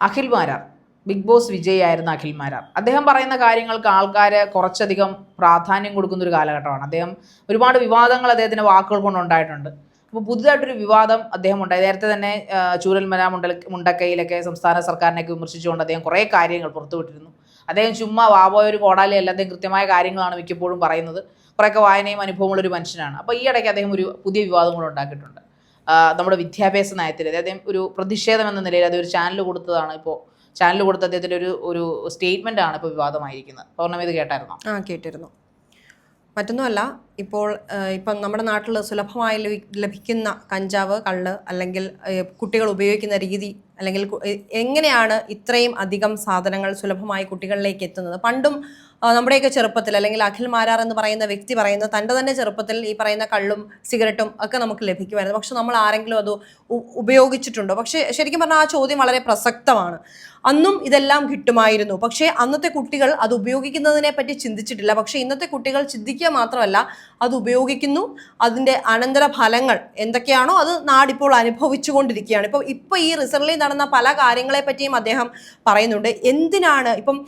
Akhil Marar big Boss വിജയായിരുന്ന അഖിൽ മാരാർ. അദ്ദേഹം പറയുന്ന കാര്യങ്ങൾക്ക് ആൾക്കാർ കുറച്ചധികം പ്രാധാന്യം കൊടുക്കുന്ന ഒരു കാലഘട്ടമാണ്. അദ്ദേഹം ഒരുപാട് വിവാദങ്ങൾ അദ്ദേഹത്തിന്റെ വാക്കുകൾ കൊണ്ടുണ്ടായിട്ടുണ്ട് അപ്പോൾ പുതുതായിട്ടൊരു വിവാദം അദ്ദേഹം ഉണ്ടായി. നേരത്തെ തന്നെ ചൂരൽ ചൂരൽമല മുണ്ടൽ മുണ്ടക്കയിലൊക്കെ സംസ്ഥാന സർക്കാരിനെയൊക്കെ വിമർശിച്ചുകൊണ്ട് അദ്ദേഹം കുറേ കാര്യങ്ങൾ പുറത്തുവിട്ടിരുന്നു. അദ്ദേഹം ചുമ്മാ വാപോയ ഒരു കോടാലി അല്ലാതെ കൃത്യമായ കാര്യങ്ങളാണ് മിക്കപ്പോഴും പറയുന്നത്. കുറേയൊക്കെ വായനയും അനുഭവമുള്ളൊരു മനുഷ്യനാണ്. അപ്പോൾ ഈ ഇടയ്ക്ക് അദ്ദേഹം ഒരു പുതിയ വിവാദം കൂടെ ഉണ്ടാക്കിയിട്ടുണ്ട്. നമ്മുടെ വിദ്യാഭ്യാസ നയത്തിൽ അദ്ദേഹം ഒരു പ്രതിഷേധം എന്ന നിലയിൽ അത് ഒരു ചാനൽ കൊടുത്തതാണ് ഇപ്പോൾ ചാനൽ കൊടുത്ത അദ്ദേഹത്തിന്റെ ഒരു ഒരു സ്റ്റേറ്റ്മെന്റ് ആണ് ഇപ്പോൾ വിവാദമായിരിക്കുന്നത്. പൗർണമി ഇത് കേട്ടായിരുന്നു? ആ കേട്ടിരുന്നു. മറ്റൊന്നുമല്ല ഇപ്പോൾ ഇപ്പം നമ്മുടെ നാട്ടിൽ സുലഭമായി ലഭിക്കുന്ന കഞ്ചാവ് കള്ള് അല്ലെങ്കിൽ കുട്ടികൾ ഉപയോഗിക്കുന്ന രീതി അല്ലെങ്കിൽ എങ്ങനെയാണ് ഇത്രയും അധികം സാധനങ്ങൾ സുലഭമായി കുട്ടികളിലേക്ക് എത്തുന്നത്? പണ്ടും നമ്മുടെയൊക്കെ ചെറുപ്പത്തിൽ അല്ലെങ്കിൽ അഖിൽ മാരാർ എന്ന് പറയുന്ന വ്യക്തി പറയുന്ന തന്റെ തന്നെ ചെറുപ്പത്തിൽ ഈ പറയുന്ന കള്ളും സിഗരറ്റും ഒക്കെ നമുക്ക് ലഭിക്കുമായിരുന്നു. പക്ഷെ നമ്മൾ ആരെങ്കിലും അത് ഉപയോഗിച്ചിട്ടുണ്ടോ? പക്ഷേ ശരിക്കും പറഞ്ഞാൽ ആ ചോദ്യം വളരെ പ്രസക്തമാണ്. അന്നും ഇതെല്ലാം കിട്ടുമായിരുന്നു. പക്ഷേ അന്നത്തെ കുട്ടികൾ അത് ഉപയോഗിക്കുന്നതിനെ പറ്റി ചിന്തിച്ചിട്ടില്ല. പക്ഷേ ഇന്നത്തെ കുട്ടികൾ ചിന്തിക്കുക മാത്രമല്ല അത് ഉപയോഗിക്കുന്നു. അതിന്റെ അനന്തര ഫലങ്ങൾ എന്തൊക്കെയാണോ അത് നാടിപ്പോൾ അനുഭവിച്ചുകൊണ്ടിരിക്കുകയാണ്. ഇപ്പോൾ ഇപ്പോൾ ഈ റിസർവിൽ നടന്ന പല കാര്യങ്ങളെ പറ്റിയും അദ്ദേഹം പറയുന്നുണ്ട്. എന്തിനാണ് ഇപ്പം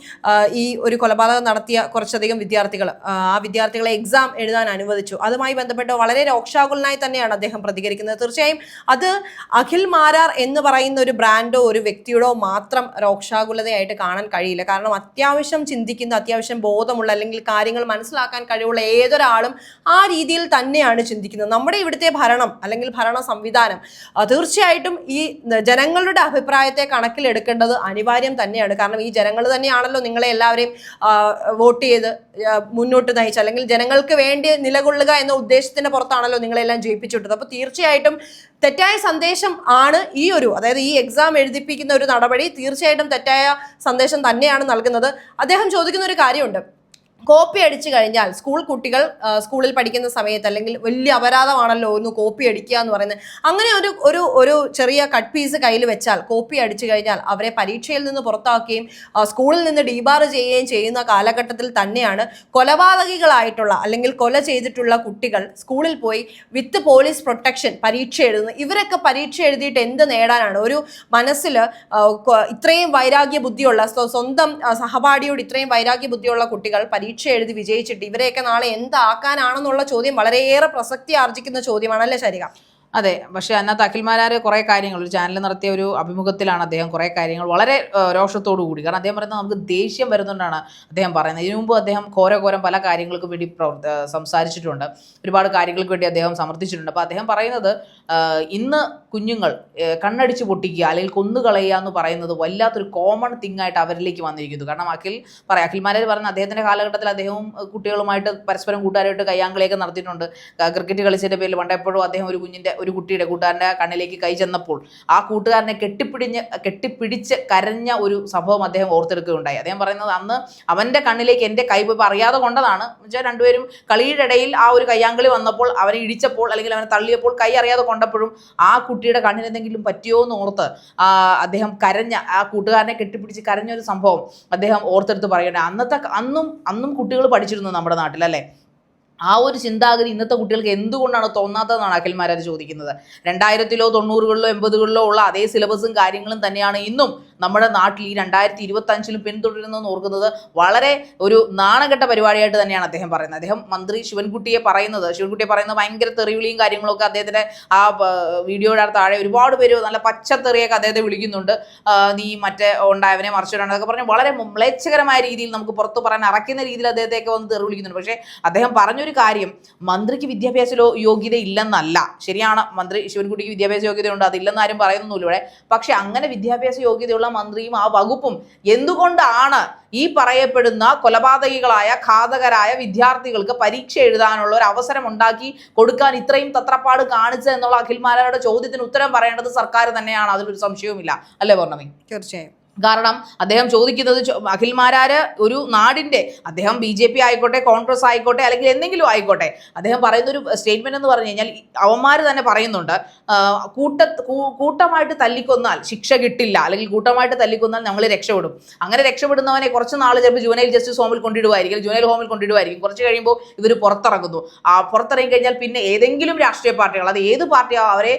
ഈ ഒരു കൊലപാതകം നടത്തിയ കുറച്ചധികം വിദ്യാർത്ഥികൾ ആ വിദ്യാർത്ഥികളെ എക്സാം എഴുതാൻ അനുവദിച്ചു. അതുമായി ബന്ധപ്പെട്ട് വളരെ രോക്ഷാകുലനായി തന്നെയാണ് അദ്ദേഹം പ്രതികരിക്കുന്നത്. തീർച്ചയായും അത് അഖിൽ മാരാർ എന്ന് പറയുന്ന ഒരു ബ്രാൻഡോ ഒരു വ്യക്തിയുടെ മാത്രം രോക്ഷാകുലതയായിട്ട് കാണാൻ കഴിയില്ല. കാരണം അത്യാവശ്യം ചിന്തിക്കുന്ന അത്യാവശ്യം ബോധമുള്ള അല്ലെങ്കിൽ കാര്യങ്ങൾ മനസ്സിലാക്കാൻ കഴിവുള്ള ഏതൊരാളും ആ രീതിയിൽ തന്നെയാണ് ചിന്തിക്കുന്നത്. നമ്മുടെ ഇവിടുത്തെ ഭരണം അല്ലെങ്കിൽ ഭരണ സംവിധാനം തീർച്ചയായിട്ടും ഈ ജനങ്ങളുടെ അഭിപ്രായത്തെ കണക്കിലെടുക്കേണ്ടത് അനിവാര്യം തന്നെയാണ്. കാരണം ഈ ജനങ്ങൾ തന്നെയാണല്ലോ നിങ്ങളെ എല്ലാവരെയും വോട്ട് ചെയ്ത് മുന്നോട്ട് നയിച്ച അല്ലെങ്കിൽ ജനങ്ങൾക്ക് വേണ്ടി നിലകൊള്ളുക എന്ന ഉദ്ദേശത്തിന്റെ പുറത്താണല്ലോ നിങ്ങളെല്ലാം ജയിപ്പിച്ചിട്ടത് അപ്പോൾ തീർച്ചയായിട്ടും തെറ്റായ സന്ദേശം ആണ് ഈ ഒരു അതായത് ഈ എക്സാം എഴുതിപ്പിക്കുന്ന ഒരു നടപടി തീർച്ചയായിട്ടും തെറ്റായ സന്ദേശം തന്നെയാണ് നൽകുന്നത്. അദ്ദേഹം ചോദിക്കുന്ന ഒരു കാര്യമുണ്ട്. കോപ്പി അടിച്ചു കഴിഞ്ഞാൽ സ്കൂൾ കുട്ടികൾ സ്കൂളിൽ പഠിക്കുന്ന സമയത്ത് അല്ലെങ്കിൽ വലിയ അപരാധമാണല്ലോ ഒന്ന് കോപ്പി അടിക്കുക എന്ന് പറയുന്നത്. അങ്ങനെ ഒരു ഒരു ഒരു ചെറിയ കട്ട് പീസ് കയ്യിൽ വെച്ചാൽ കോപ്പി അടിച്ചു കഴിഞ്ഞാൽ അവരെ പരീക്ഷയിൽ നിന്ന് പുറത്താക്കുകയും സ്കൂളിൽ നിന്ന് ഡീബാർ ചെയ്യുകയും ചെയ്യുന്ന കാലഘട്ടത്തിൽ തന്നെയാണ് കൊലപാതകികളായിട്ടുള്ള അല്ലെങ്കിൽ കൊല ചെയ്തിട്ടുള്ള കുട്ടികൾ സ്കൂളിൽ പോയി വിത്ത് പോലീസ് പ്രൊട്ടക്ഷൻ പരീക്ഷ എഴുതുന്നത്. ഇവരൊക്കെ പരീക്ഷ എഴുതിയിട്ട് എന്ത് നേടാനാണ്? ഒരു മനസ്സിൽ ഇത്രയും വൈരാഗ്യ ബുദ്ധിയുള്ള സ്വന്തം സഹപാഠിയോട് ഇത്രയും വൈരാഗ്യ ബുദ്ധിയുള്ള കുട്ടികൾ പരീക്ഷ എഴുതി വിജയിച്ചിട്ട് ഇവരെയൊക്കെ നാളെ എന്താക്കാനാണെന്നുള്ള ചോദ്യം വളരെയേറെ പ്രസക്തി ആർജിക്കുന്ന ചോദ്യമാണ് അല്ലേ ശരിക? അതെ പക്ഷെ അതിനകത്ത് അഖിൽമാരാർ കുറേ കാര്യങ്ങൾ ഒരു ചാനൽ നടത്തിയ ഒരു അഭിമുഖത്തിലാണ് അദ്ദേഹം കുറേ കാര്യങ്ങൾ വളരെ രോഷത്തോടു കൂടി. കാരണം അദ്ദേഹം പറയുന്നത് നമുക്ക് ദേഷ്യം വരുന്നുകൊണ്ടാണ് അദ്ദേഹം പറയുന്നത്. ഇതിനു മുമ്പ് അദ്ദേഹം ഘോരഘോരം പല കാര്യങ്ങൾക്ക് വേണ്ടി സംസാരിച്ചിട്ടുണ്ട്. ഒരുപാട് കാര്യങ്ങൾക്ക് വേണ്ടി അദ്ദേഹം സമർത്ഥിച്ചിട്ടുണ്ട്. അപ്പോൾ അദ്ദേഹം പറയുന്നത് ഇന്ന് കുഞ്ഞുങ്ങൾ കണ്ണടിച്ച് പൊട്ടിക്കുക അല്ലെങ്കിൽ കൊന്നുകളയുക എന്ന് പറയുന്നത് വല്ലാത്തൊരു കോമൺ തിങ് ആയിട്ട് അവരിലേക്ക് വന്നിരിക്കുന്നു. കാരണം അഖിൽ പറയാം അഖിൽമാരാർ പറഞ്ഞ അദ്ദേഹത്തിന്റെ കാലഘട്ടത്തിൽ അദ്ദേഹവും കുട്ടികളുമായിട്ട് പരസ്പരം കൂട്ടുകാരായിട്ട് കയ്യാങ്കളിയൊക്കെ നടത്തിയിട്ടുണ്ട്. ക്രിക്കറ്റ് കളിച്ചതിന്റെ പേരിൽ പണ്ടെപ്പോഴും അദ്ദേഹം ഒരു കുഞ്ഞിന്റെ ഒരു കുട്ടിയുടെ കൂട്ടുകാരന്റെ കണ്ണിലേക്ക് കൈ ചെന്നപ്പോൾ ആ കൂട്ടുകാരനെ കെട്ടിപ്പിടിഞ്ഞ് കെട്ടിപ്പിടിച്ച് കരഞ്ഞ ഒരു സംഭവം അദ്ദേഹം ഓർത്തെടുക്കുകയുണ്ടായി. അദ്ദേഹം പറയുന്നത് അന്ന് അവന്റെ കണ്ണിലേക്ക് എന്റെ കൈ പോയി അറിയാതെ കൊണ്ടതാണ്. വെച്ചാൽ രണ്ടുപേരും കളിയുടെ ഇടയിൽ ആ ഒരു കയ്യാങ്കളി വന്നപ്പോൾ അവനെ ഇടിച്ചപ്പോൾ അല്ലെങ്കിൽ അവനെ തള്ളിയപ്പോൾ കൈ അറിയാതെ കൊണ്ടപ്പോഴും ആ കുട്ടിയുടെ കണ്ണിന് എന്തെങ്കിലും പറ്റിയോ എന്ന് ഓർത്ത് അദ്ദേഹം കരഞ്ഞ ആ കൂട്ടുകാരനെ കെട്ടിപ്പിടിച്ച് കരഞ്ഞ ഒരു സംഭവം അദ്ദേഹം ഓർത്തെടുത്ത് പറയണേ അന്നത്തെ അന്നും അന്നും കുട്ടികൾ പഠിച്ചിരുന്നു നമ്മുടെ നാട്ടിൽ അല്ലേ? ആ ഒരു ചിന്താഗതി ഇന്നത്തെ കുട്ടികൾക്ക് എന്തുകൊണ്ടാണ് തോന്നാത്തതെന്നാണ് അഖിൽമാരത് ചോദിക്കുന്നത്. രണ്ടായിരത്തിലോ തൊണ്ണൂറുകളിലോ എൺപതുകളിലോ ഉള്ള അതേ സിലബസും കാര്യങ്ങളും തന്നെയാണ് ഇന്നും നമ്മുടെ നാട്ടിൽ ഈ രണ്ടായിരത്തി ഇരുപത്തി അഞ്ചിലും പിന്തുടരുന്നതെന്ന് ഓർക്കുന്നത് വളരെ ഒരു നാണകെട്ട പരിപാടിയായിട്ട് തന്നെയാണ് അദ്ദേഹം പറയുന്നത്. അദ്ദേഹം മന്ത്രി ശിവൻകുട്ടിയെ പറയുന്നത് ശിവൻകുട്ടിയെ പറയുന്നത് ഭയങ്കര തെറിവിളിയും കാര്യങ്ങളൊക്കെ അദ്ദേഹത്തിന്റെ ആ വീഡിയോയുടെ താഴെ ഒരുപാട് പേര് നല്ല പച്ചത്തെറിയൊക്കെ അദ്ദേഹത്തെ വിളിക്കുന്നുണ്ട്. നീ മറ്റേ ഉണ്ടായവനെ മറിച്ചിട്ടുണ്ടെന്നൊക്കെ പറഞ്ഞ് വളരെ മ്ലേച്ഛകരമായ രീതിയിൽ നമുക്ക് പുറത്ത് പറയാൻ അറയ്ക്കുന്ന രീതിയിൽ അദ്ദേഹത്തെയൊക്കെ വന്ന് തെറി വിളിക്കുന്നുണ്ട്. പക്ഷേ അദ്ദേഹം പറഞ്ഞൊരു കാര്യം. മന്ത്രിക്ക് വിദ്യാഭ്യാസ യോഗ്യത ഇല്ലെന്നല്ല ശരിയാണ് മന്ത്രി ശിവൻകുട്ടിക്ക് വിദ്യാഭ്യാസ യോഗ്യതയുണ്ട് അതില്ലെന്ന് ആരും പറയുന്നൊന്നുമില്ല ഇവിടെ. പക്ഷെ അങ്ങനെ വിദ്യാഭ്യാസ യോഗ്യതയുള്ള മന്ത്രിയും ആ വകുപ്പും എന്തുകൊണ്ടാണ് ഈ പറയപ്പെടുന്ന കൊലപാതകികളായ ഘാതകരായ വിദ്യാർത്ഥികൾക്ക് പരീക്ഷ എഴുതാനുള്ള ഒരു അവസരം ഉണ്ടാക്കി കൊടുക്കാൻ ഇത്രയും തത്രപ്പാട് കാണിച്ചത് എന്നുള്ള അഖിൽമാരുടെ ചോദ്യത്തിന് ഉത്തരം പറയേണ്ടത് സർക്കാർ തന്നെയാണ്. അതിലൊരു സംശയവുമില്ല. അല്ലേ പറഞ്ഞത് തീർച്ചയായും. കാരണം അദ്ദേഹം ചോദിക്കുന്നത് അഖിൽമാരാര് ഒരു നാടിന്റെ അദ്ദേഹം ബി ജെ പി ആയിക്കോട്ടെ കോൺഗ്രസ് ആയിക്കോട്ടെ അല്ലെങ്കിൽ എന്തെങ്കിലും ആയിക്കോട്ടെ അദ്ദേഹം പറയുന്ന ഒരു സ്റ്റേറ്റ്മെന്റ് എന്ന് പറഞ്ഞു കഴിഞ്ഞാൽ അവന്മാർ തന്നെ പറയുന്നുണ്ട് കൂട്ട കൂട്ടമായിട്ട് തല്ലിക്കൊന്നാൽ ശിക്ഷ കിട്ടില്ല അല്ലെങ്കിൽ കൂട്ടമായിട്ട് തല്ലിക്കൊന്നാൽ ഞങ്ങൾ രക്ഷപ്പെടും. അങ്ങനെ രക്ഷപ്പെടുന്നവനെ കുറച്ച് നാൾ ചിലപ്പോൾ ജുവനൈൽ ജസ്റ്റിസ് ഹോമിൽ കൊണ്ടിടുമായിരിക്കും ജുവനൈൽ ഹോമിൽ കൊണ്ടിടുമായിരിക്കും കുറച്ച് കഴിയുമ്പോൾ ഇവർ പുറത്തിറങ്ങുന്നു. ആ പുറത്തിറങ്ങി കഴിഞ്ഞാൽ പിന്നെ ഏതെങ്കിലും രാഷ്ട്രീയ പാർട്ടികൾ അത് ഏത് പാർട്ടിയാണ് അവരെ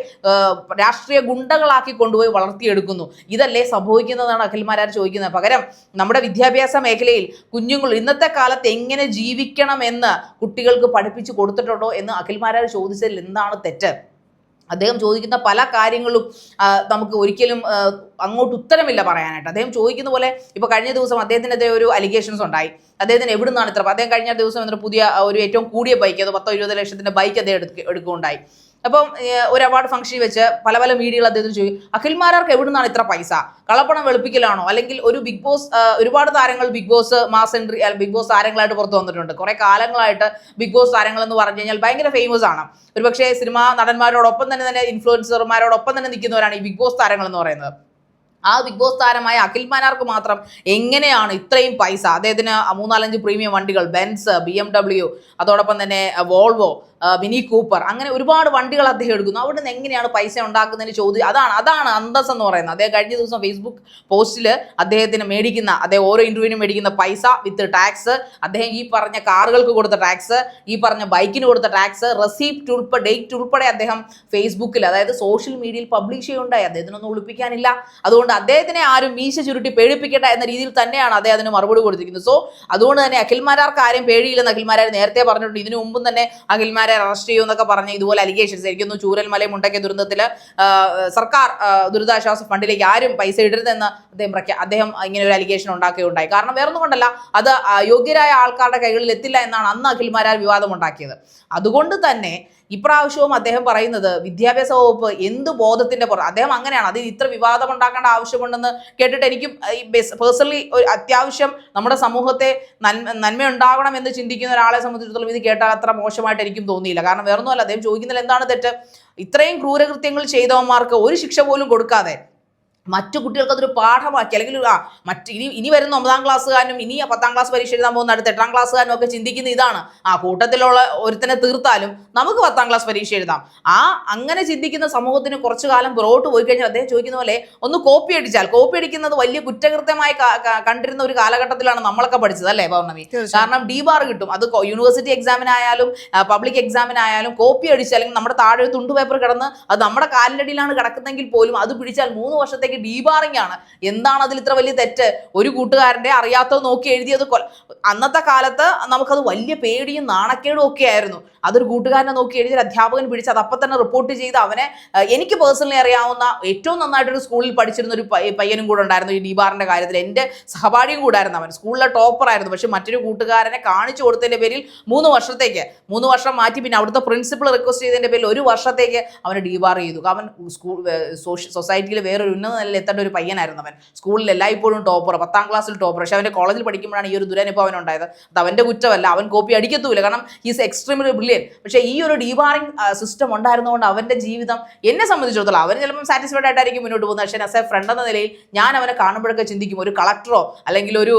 രാഷ്ട്രീയ ഗുണ്ടകളാക്കി കൊണ്ടുപോയി വളർത്തിയെടുക്കുന്നു. ഇതല്ലേ സംഭവിക്കുന്നതാണ് അഖിൽമാരാർ ചോദിക്കുന്നത്. പകരം നമ്മുടെ വിദ്യാഭ്യാസ മേഖലയിൽ കുഞ്ഞുങ്ങൾ ഇന്നത്തെ കാലത്ത് എങ്ങനെ ജീവിക്കണം എന്ന് കുട്ടികൾക്ക് പഠിപ്പിച്ചു കൊടുത്തിട്ടുണ്ടോ എന്ന് അഖിൽമാരാർ ചോദിച്ചതിൽ എന്താണ് തെറ്റ്? അദ്ദേഹം ചോദിക്കുന്ന പല കാര്യങ്ങളും നമുക്ക് ഒരിക്കലും അങ്ങോട്ട് ഉത്തരമില്ല പറയാനായിട്ട്. അദ്ദേഹം ചോദിക്കുന്ന പോലെ ഇപ്പോൾ കഴിഞ്ഞ ദിവസം അദ്ദേഹത്തിനെതിരെ ഒരു അലിഗേഷൻസ് ഉണ്ടായി. അദ്ദേഹത്തിന് എവിടെ നിന്നാണ് ഇത്ര? അദ്ദേഹം കഴിഞ്ഞ ദിവസം എന്നൊരു പുതിയ ഒരു ഏറ്റവും കൂടിയ ബൈക്ക് അത് പത്തോ ഇരുപത് ലക്ഷത്തിന്റെ ബൈക്ക് അദ്ദേഹം എടുക്കുക എടുക്കുകയുണ്ടായി. അപ്പം ഒരു അവാർഡ് ഫംഗ്ഷനിൽ വെച്ച് പല പല മീഡിയകൾ അദ്ദേഹത്തിന് ചോദിക്കും അഖിൽമാരാർക്ക് എവിടെ നിന്നാണ് ഇത്ര പൈസ? കളപ്പണം വെളുപ്പിക്കലാണോ? അല്ലെങ്കിൽ ഒരു ബിഗ് ബോസ് ഒരുപാട് താരങ്ങൾ Bigg Boss mass entry Bigg Boss താരങ്ങളായിട്ട് പുറത്ത് വന്നിട്ടുണ്ട്. കുറെ കാലങ്ങളായിട്ട് ബിഗ് ബോസ് താരങ്ങൾ എന്ന് പറഞ്ഞു കഴിഞ്ഞാൽ ഭയങ്കര ഫേമസ് ആണ്. ഒരുപക്ഷെ സിനിമാ നടന്മാരോടൊപ്പം തന്നെ തന്നെ ഇൻഫ്ലുവൻസർമാരോടൊപ്പം തന്നെ നിൽക്കുന്നവരാണ് ഈ ബിഗ് ബോസ് താരങ്ങൾ എന്ന് പറയുന്നത്. ആ ബിഗ് ബോസ് താരമായ അഖിൽ മാനാർക്ക് മാത്രം എങ്ങനെയാണ് ഇത്രയും പൈസ? അദ്ദേഹത്തിന് മൂന്നാലഞ്ച് പ്രീമിയം വണ്ടികൾ ബെൻസ് ബി എം ഡബ്ല്യു അതോടൊപ്പം തന്നെ വോൾവോ മിനി കൂപ്പർ. അങ്ങനെ ഒരുപാട് വണ്ടികൾ അദ്ദേഹം എടുക്കുന്നു. അവിടെ നിന്ന് എങ്ങനെയാണ് പൈസ ഉണ്ടാക്കുന്നതിന് ചോദ്യം? അതാണ് അതാണ് അന്തസ് എന്ന് പറയുന്നത്. അദ്ദേഹം കഴിഞ്ഞ ദിവസം ഫേസ്ബുക്ക് പോസ്റ്റിൽ അദ്ദേഹത്തിന് മേടിക്കുന്ന അദ്ദേഹം ഓരോ ഇന്റർവ്യൂവിനും മേടിക്കുന്ന പൈസ വിത്ത് ടാക്സ് അദ്ദേഹം ഈ പറഞ്ഞ കാറുകൾക്ക് കൊടുത്ത ടാക്സ് ഈ പറഞ്ഞ ബൈക്കിന് കൊടുത്ത ടാക്സ് റെസീപ്റ്റ് ഉൾപ്പെടെ ഡേറ്റ് ഉൾപ്പെടെ അദ്ദേഹം ഫേസ്ബുക്കിൽ അതായത് സോഷ്യൽ മീഡിയയിൽ പബ്ലിഷ് ചെയ്യുണ്ടായി അദ്ദേഹത്തിനൊന്നും ഒളിപ്പിക്കാനില്ല. അതുകൊണ്ട് അദ്ദേഹത്തിനെ ആരും മീശ ചുരുട്ടി പേടിപ്പിക്കട്ടെ എന്ന രീതിയിൽ തന്നെയാണ് അദ്ദേഹം അതിന് മറുപടി കൊടുത്തിരിക്കുന്നത്. സോ അതുകൊണ്ട് തന്നെ അഖിൽമാരാർക്ക് ആരും പേടിയില്ലെന്ന് അഖിൽമാരാർ നേരത്തെ പറഞ്ഞിട്ടുണ്ട്. ഇതിനു മുമ്പും തന്നെ അഖിൽമാരെ അറസ്റ്റ് ചെയ്യും എന്നൊക്കെ പറഞ്ഞ് ഇതുപോലെ അലിഗേഷൻസ് ആയിരിക്കുന്നു. ചൂരൽമല മുണ്ടയ്ക്ക് ദുരന്തത്തിൽ സർക്കാർ ദുരിതാശ്വാസ ഫണ്ടിലേക്ക് ആരും പൈസ ഇടരുതെന്ന് അദ്ദേഹം പ്രഖ്യാ അദ്ദേഹം ഇങ്ങനെ ഒരു അലിഗേഷൻ ഉണ്ടാക്കുകയുണ്ടായി. കാരണം വേറൊന്നും കൊണ്ടല്ല അത് യോഗ്യരായ ആൾക്കാരുടെ കൈകളിൽ എത്തില്ല എന്നാണ് അന്ന് അഖിൽമാരാർ വിവാദം ഉണ്ടാക്കിയത് അതുകൊണ്ട് തന്നെ ഇപ്രാവശ്യവും അദ്ദേഹം പറയുന്നത് വിദ്യാഭ്യാസ വകുപ്പ് എന്ത് ബോധത്തിന്റെ പുറത്ത് അദ്ദേഹം അങ്ങനെയാണ്. അതിൽ ഇത്ര വിവാദം ഉണ്ടാക്കേണ്ട ആവശ്യമുണ്ടെന്ന് കേട്ടിട്ട് എനിക്കും പേഴ്സണലി ഒരു അത്യാവശ്യം നമ്മുടെ സമൂഹത്തെ നന്മ നന്മ ഉണ്ടാകണം എന്ന് ചിന്തിക്കുന്ന ഒരാളെ സംബന്ധിച്ചിടത്തോളം ഇത് കേട്ടാൽ അത്ര മോശമായിട്ട് എനിക്കും തോന്നിയില്ല. കാരണം വേറൊന്നുമല്ല അദ്ദേഹം ചോദിക്കുന്നതിൽ എന്താണ് തെറ്റ്? ഇത്രയും ക്രൂരകൃത്യങ്ങൾ ചെയ്തവന്മാർക്ക് ഒരു ശിക്ഷ പോലും കൊടുക്കാതെ മറ്റു കുട്ടികൾക്ക് അതൊരു പാഠമാക്കി അല്ലെങ്കിൽ ആ മറ്റ് ഇനി ഇനി വരുന്ന ഒമ്പതാം ക്ലാസ്സുകാരനും ഇനി പത്താം ക്ലാസ് പരീക്ഷ എഴുതാൻ പോകുന്ന അടുത്ത എട്ടാം ക്ലാസ്സുകാരനും ഒക്കെ ചിന്തിക്കുന്ന ഇതാണ്. ആ കൂട്ടത്തിലുള്ള ഒരുത്തനെ തീർത്താലും നമുക്ക് പത്താം ക്ലാസ് പരീക്ഷ എഴുതാം. ആ അങ്ങനെ ചിന്തിക്കുന്ന സമൂഹത്തിന് കുറച്ചു കാലം പുറകോട്ട് പോയി കഴിഞ്ഞാൽ അദ്ദേഹം ചോദിക്കുന്ന പോലെ ഒന്ന് കോപ്പി അടിച്ചാൽ കോപ്പി അടിക്കുന്നത് വലിയ കുറ്റകൃത്യമായി കണ്ടിരുന്ന ഒരു കാലഘട്ടത്തിലാണ് നമ്മളൊക്കെ പഠിച്ചത് അല്ലേ പൗർണമി? കാരണം ഡി ബാർ കിട്ടും. അത് യൂണിവേഴ്സിറ്റി എക്സാമിനായാലും പബ്ലിക് എക്സാമിനായാലും കോപ്പി അടിച്ചാൽ അല്ലെങ്കിൽ നമ്മുടെ താഴെ തുണ്ടു പേപ്പർ കിടന്ന് അത് നമ്മുടെ കാലിനടിയിലാണ് കിടക്കുന്നതെങ്കിൽ കിടക്കുന്നെങ്കിൽ പോലും അത് പിടിച്ചാൽ മൂന്ന് വർഷത്തേക്ക് ഡീബാറിംഗ് ആണ്. എന്താണ് അതിൽ ഇത്ര വലിയ തെറ്റ്? ഒരു കൂട്ടുകാരന്റെ അറിയാത്തത് നോക്കി എഴുതിയത് അന്നത്തെ കാലത്ത് നമുക്കത് വലിയ പേടിയും നാണക്കേടും ഒക്കെ ആയിരുന്നു. അതൊരു കൂട്ടുകാരനെ നോക്കി എഴുതിയ അധ്യാപകൻ പിടിച്ച് അത് അപ്പം തന്നെ റിപ്പോർട്ട് ചെയ്ത് അവനെ എനിക്ക് പേഴ്സണലി അറിയാവുന്ന ഏറ്റവും നന്നായിട്ടൊരു സ്കൂളിൽ പഠിച്ചിരുന്ന ഒരു പയ്യനും കൂടെ ഉണ്ടായിരുന്നു ഈ ഡീബാറിന്റെ കാര്യത്തിൽ. എന്റെ സഹപാഠിയും കൂടായിരുന്നു അവൻ. സ്കൂളിലെ ടോപ്പർ ആയിരുന്നു. പക്ഷെ മറ്റൊരു കൂട്ടുകാരനെ കാണിച്ചു കൊടുത്തതിന്റെ പേരിൽ മൂന്ന് വർഷത്തേക്ക് മൂന്ന് വർഷം മാറ്റി പിന്നെ അവിടുത്തെ പ്രിൻസിപ്പൾ റിക്വസ്റ്റ് ചെയ്തതിന്റെ പേരിൽ ഒരു വർഷത്തേക്ക് അവനെ ഡീബാർ ചെയ്തു. അവൻ സ്കൂൾ സൊസൈറ്റിയിൽ വേറൊരു ഉന്നത നിലയിൽ എത്തേണ്ട ഒരു പയ്യനായിരുന്നു അവൻ. സ്കൂളിൽ എല്ലായ്പ്പോഴും ടോപ്പർ പത്താം ക്ലാസ്സിൽ ടോപ്പർ പക്ഷെ അവന്റെ കോളേജിൽ പഠിക്കുമ്പോഴാണ് ഈ ഒരു ദുരനുഭവം ഉണ്ടായത് അത് അവന്റെ കുറ്റമല്ല അവൻ കോപ്പി അടിക്കത്തൂല. കാരണം ഈസ് എക്സ്ട്രീംലി ബ്രില്യൻ പക്ഷേ ഈ ഒരു ഡീബാറിംഗ് സിസ്റ്റം ഉണ്ടായിരുന്നതുകൊണ്ട് അവന്റെ ജീവിതം എന്നെ സംബന്ധിച്ചിടത്തോളം അവൻ ചിലപ്പം സാറ്റിസ്ഫൈഡ് ആയിട്ടായിരിക്കും മുന്നോട്ട് പോകുന്നത്. പക്ഷേ ആസ് എ ഫ്രണ്ട് എന്ന നിലയിൽ ഞാൻ അവനെ കാണുമ്പോഴൊക്കെ ചിന്തിക്കും ഒരു കളക്ടറോ അല്ലെങ്കിൽ ഒരു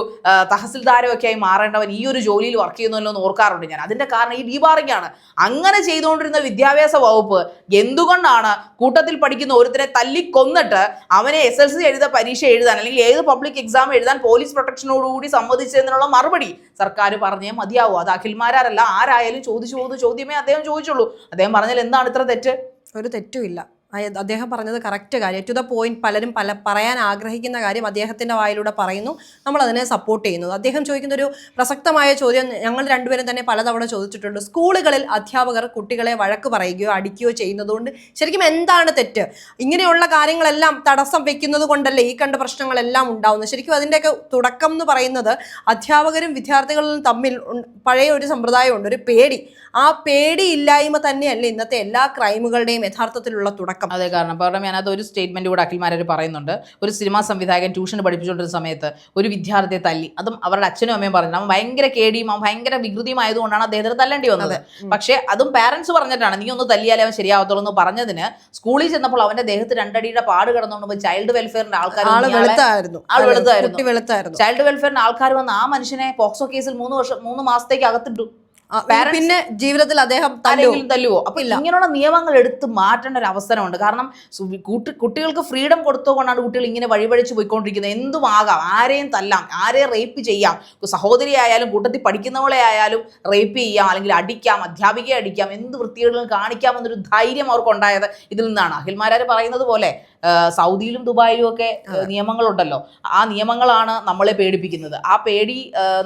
തഹസിൽദാരോ ഒക്കെ ആയി മാറേണ്ടവൻ ഈ ഒരു ജോലിയിൽ വർക്ക് ചെയ്യുന്നല്ലോ എന്ന് ഓർക്കാറുണ്ട് ഞാൻ. അതിന്റെ കാരണം ഈ ഡീബാറിംഗ് ആണ്. അങ്ങനെ ചെയ്തുകൊണ്ടിരുന്ന വിദ്യാഭ്യാസ വകുപ്പ് എന്തുകൊണ്ടാണ് കൂട്ടത്തിൽ പഠിക്കുന്ന ഒരുത്തരെ തല്ലിക്കൊന്നിട്ട് അവനെ എസ് എൽ സി എഴുത പരീക്ഷ എഴുതാൻ അല്ലെങ്കിൽ ഏത് പബ്ലിക് എക്സാം എഴുതാൻ പോലീസ് പ്രൊട്ടക്ഷനോടുകൂടി സമ്മതിച്ചതിനുള്ള മറുപടി സർക്കാർ പറഞ്ഞേ മതിയാവൂ. അത് അഖിൽമാരല്ല ആരായാലും ചോദിച്ചു പോകുന്ന ചോദ്യമേ അദ്ദേഹം ചോദിച്ചുള്ളൂ. അദ്ദേഹം പറഞ്ഞാൽ എന്താണ് ഇത്ര തെറ്റ്? ഒരു തെറ്റുമില്ല അദ്ദേഹം പറഞ്ഞത് കറക്റ്റ് കാര്യം. ടു ദ പോയിന്റ് പലരും പല പറയാൻ ആഗ്രഹിക്കുന്ന കാര്യം അദ്ദേഹത്തിന്റെ വായിലൂടെ പറയുന്നു. നമ്മൾ അതിനെ സപ്പോർട്ട് ചെയ്യുന്നു. അദ്ദേഹം ചോദിക്കുന്ന ഒരു പ്രസക്തമായ ചോദ്യം ഞങ്ങൾ രണ്ടുപേരും തന്നെ പലതവണ ചോദിച്ചിട്ടുണ്ട്. സ്കൂളുകളിൽ അധ്യാപകർ കുട്ടികളെ വഴക്ക് പറയുകയോ അടിക്കുകയോ ചെയ്യുന്നതുകൊണ്ട് ശരിക്കും എന്താണ് തെറ്റ്? ഇങ്ങനെയുള്ള കാര്യങ്ങളെല്ലാം തടസ്സം വെക്കുന്നത് കൊണ്ടല്ലേ ഈ കണ്ട പ്രശ്നങ്ങളെല്ലാം ഉണ്ടാവുന്നത്? ശരിക്കും അതിന്റെയൊക്കെ തുടക്കം എന്ന് പറയുന്നത് അധ്യാപകരും വിദ്യാർത്ഥികളും തമ്മിൽ പഴയ ഒരു സമ്പ്രദായമുണ്ട്. ഒരു പേടി. ആ പേടിയില്ലായ്മ തന്നെയല്ലേ ഇന്നത്തെ എല്ലാ ക്രൈമുകളുടെയും യഥാർത്ഥത്തിലുള്ള തുടക്കം. അതെ കാരണം കാരണം ഞാനത് ഒരു സ്റ്റേറ്റ്മെന്റ് കൂടെ അഖിൽമാരർ പറയുന്നുണ്ട്. ഒരു സിനിമാ സംവിധായകൻ ട്യൂഷൻ പഠിപ്പിച്ചുകൊണ്ടിരുന്ന സമയത്ത് ഒരു വിദ്യാർത്ഥിയെ തല്ലി. അതും അവരുടെ അച്ഛനും അമ്മയും പറഞ്ഞു അവൻ ഭയങ്കര കേടിയും അവൻ ഭയങ്കര വികൃതിയും ആയതുകൊണ്ടാണ് അദ്ദേഹത്തിന് തല്ലേണ്ടി വന്നത്. പക്ഷേ അതും പാരന്റ്സ് പറഞ്ഞിട്ടാണ് നീ ഒന്ന് തല്ലിയാലേ അവൻ ശരിയാവത്തുള്ളൂ എന്ന് പറഞ്ഞതിന് സ്കൂളിൽ ചെന്നപ്പോൾ അവന്റെ ദേഹത്ത് രണ്ടടിയുടെ പാട് കിടന്നുകൊണ്ട് ചൈൽഡ് വെൽഫെയറിന്റെ ആൾക്കാർ വെളുത്തായിരുന്നു. ചൈൽഡ് വെൽഫെയറിന്റെ ആൾക്കാർ വന്ന് ആ മനുഷ്യനെ പോക്സോ കേസിൽ മൂന്ന് വർഷം മൂന്ന് മാസത്തേക്ക് അകത്തിട്ടു പിന്നെ ജീവിതത്തിൽ അദ്ദേഹം തലയിൽ ആരെങ്കിലും തല്ലുവോ? അപ്പൊ ഇങ്ങനെയുള്ള നിയമങ്ങൾ എടുത്ത് മാറ്റേണ്ട ഒരു അവസരമുണ്ട്. കാരണം കുട്ടികൾക്ക് ഫ്രീഡം കൊടുത്തുകൊണ്ടാണ് കുട്ടികൾ ഇങ്ങനെ വഴിവഴിച്ച് പോയിക്കൊണ്ടിരിക്കുന്നത്. എന്തും ആകാം. ആരെയും തല്ലാം. ആരെയും റേപ്പ് ചെയ്യാം. സഹോദരി ആയാലും കൂട്ടത്തിൽ പഠിക്കുന്നവളെ ആയാലും റേപ്പ് ചെയ്യാം. അല്ലെങ്കിൽ അടിക്കാം അധ്യാപികയെ അടിക്കാം. എന്ത് വൃത്തികളും കാണിക്കാം എന്നൊരു ധൈര്യം അവർക്കുണ്ടായത് ഇതിൽ നിന്നാണ്. അഖിൽമാരാർ പറയുന്നത് പോലെ സൗദിയിലും ദുബായിലും ഒക്കെ നിയമങ്ങളുണ്ടല്ലോ. ആ നിയമങ്ങളാണ് നമ്മളെ പേടിപ്പിക്കുന്നത്. ആ പേടി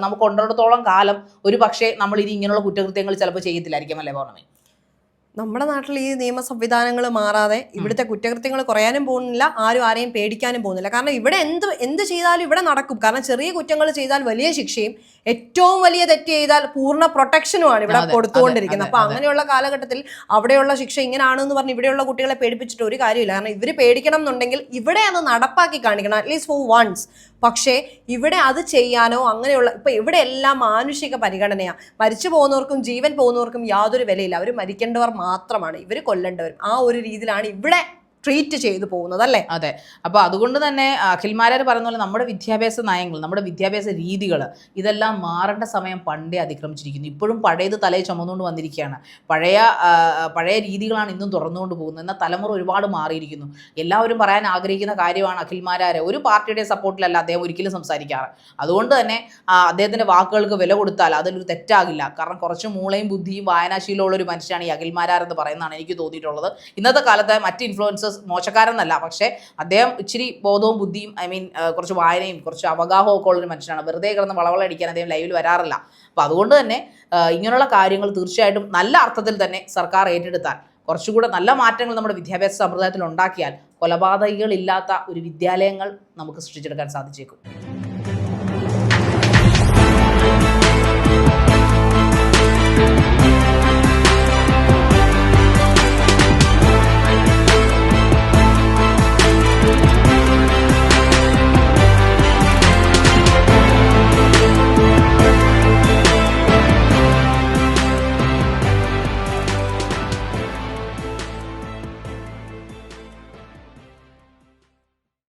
നമുക്ക് ഉണ്ടടത്തോളം കാലം ഒരു പക്ഷേ നമ്മൾ ഇനി ഇങ്ങനെയുള്ള കുറ്റകൃത്യങ്ങൾ ചിലപ്പോൾ ചെയ്യത്തില്ലായിരിക്കും അല്ലേ പൗർണമി? നമ്മുടെ നാട്ടിൽ ഈ നിയമ സംവിധാനങ്ങൾ മാറാതെ ഇവിടുത്തെ കുറ്റകൃത്യങ്ങൾ കുറയാനും പോകുന്നില്ല ആരും ആരെയും പേടിക്കാനും പോകുന്നില്ല. കാരണം ഇവിടെ എന്ത് എന്ത് ചെയ്താലും ഇവിടെ നടക്കും. കാരണം ചെറിയ കുറ്റങ്ങൾ ചെയ്താൽ വലിയ ശിക്ഷയും ഏറ്റവും വലിയ തെറ്റ് ചെയ്താൽ പൂർണ പ്രൊട്ടക്ഷനുമാണ് ഇവിടെ കൊടുത്തുകൊണ്ടിരിക്കുന്നത്. അപ്പൊ അങ്ങനെയുള്ള കാലഘട്ടത്തിൽ അവിടെയുള്ള ശിക്ഷ ഇങ്ങനെയാണെന്ന് പറഞ്ഞ് ഇവിടെയുള്ള കുട്ടികളെ പേടിപ്പിച്ചിട്ട് ഒരു കാര്യമില്ല. കാരണം ഇവർ പേടിക്കണം എന്നുണ്ടെങ്കിൽ ഇവിടെ അത് നടപ്പാക്കി കാണിക്കണം അറ്റ്ലീസ്റ്റ് ഫോർ വൺസ് പക്ഷേ ഇവിടെ അത് ചെയ്യാനോ അങ്ങനെയുള്ള ഇപ്പൊ ഇവിടെ എല്ലാം മാനുഷിക പരിഗണനയാണ് മരിച്ചു പോകുന്നവർക്കും ജീവൻ പോകുന്നവർക്കും യാതൊരു വിലയില്ല. അവർ മരിക്കേണ്ടവർ മാത്രമാണ്. ഇവർ കൊല്ലേണ്ടവരും. ആ ഒരു രീതിയിലാണ് ഇവിടെ ട്രീറ്റ് ചെയ്തു പോകുന്നത് അല്ലേ അതെ. അപ്പോൾ അതുകൊണ്ട് തന്നെ അഖിൽമാരാർ പറയുന്ന പോലെ നമ്മുടെ വിദ്യാഭ്യാസ നയങ്ങൾ നമ്മുടെ വിദ്യാഭ്യാസ രീതികൾ ഇതെല്ലാം മാറേണ്ട സമയം പണ്ടേ അതിക്രമിച്ചിരിക്കുന്നു. ഇപ്പോഴും പഴയത് തലയിൽ ചുമന്നുകൊണ്ട് വന്നിരിക്കുകയാണ്. പഴയ പഴയ രീതികളാണ് ഇന്നും തുറന്നുകൊണ്ട് പോകുന്നത്. എന്നാൽ തലമുറ ഒരുപാട് മാറിയിരിക്കുന്നു. എല്ലാവരും പറയാൻ ആഗ്രഹിക്കുന്ന കാര്യമാണ് അഖിൽമാരാർ ഒരു പാർട്ടിയുടെ സപ്പോർട്ടിലല്ല അദ്ദേഹം ഒരിക്കലും സംസാരിക്കാറ്. അതുകൊണ്ട് തന്നെ അദ്ദേഹത്തിന്റെ വാക്കുകൾക്ക് വില കൊടുത്താൽ അതിലൊരു തെറ്റാകില്ല. കാരണം കുറച്ച് മൂളയും ബുദ്ധിയും വായനാശീലമുള്ള ഒരു മനുഷ്യനാണ് ഈ അഖിൽമാരാർ എന്ന് പറയുന്നതാണ് എനിക്ക് തോന്നിയിട്ടുള്ളത്. ഇന്നത്തെ കാലത്തെ മറ്റ് ഇൻഫ്ലുവൻസേഴ്സ് മോശക്കാരെന്നല്ല പക്ഷേ അദ്ദേഹം ഇച്ചിരി ബോധവും ബുദ്ധിയും ഐ മീൻ കുറച്ച് വായനയും കുറച്ച് അവഗാഹവും ഒക്കെ ഉള്ളൊരു മനുഷ്യനാണ്. വെറുതെ കിടന്ന് വളവളടിക്കാൻ അദ്ദേഹം ലൈവിൽ വരാറില്ല. അപ്പോൾ അതുകൊണ്ട് തന്നെ ഇങ്ങനെയുള്ള കാര്യങ്ങൾ തീർച്ചയായിട്ടും നല്ല അർത്ഥത്തിൽ തന്നെ സർക്കാർ ഏറ്റെടുത്താൽ കുറച്ചുകൂടെ നല്ല മാറ്റങ്ങൾ നമ്മുടെ വിദ്യാഭ്യാസ സമ്പ്രദായത്തിൽ ഉണ്ടാക്കിയാൽ കൊലപാതകികളില്ലാത്ത ഒരു വിദ്യാലയങ്ങൾ നമുക്ക് സൃഷ്ടിച്ചെടുക്കാൻ സാധിച്ചേക്കും.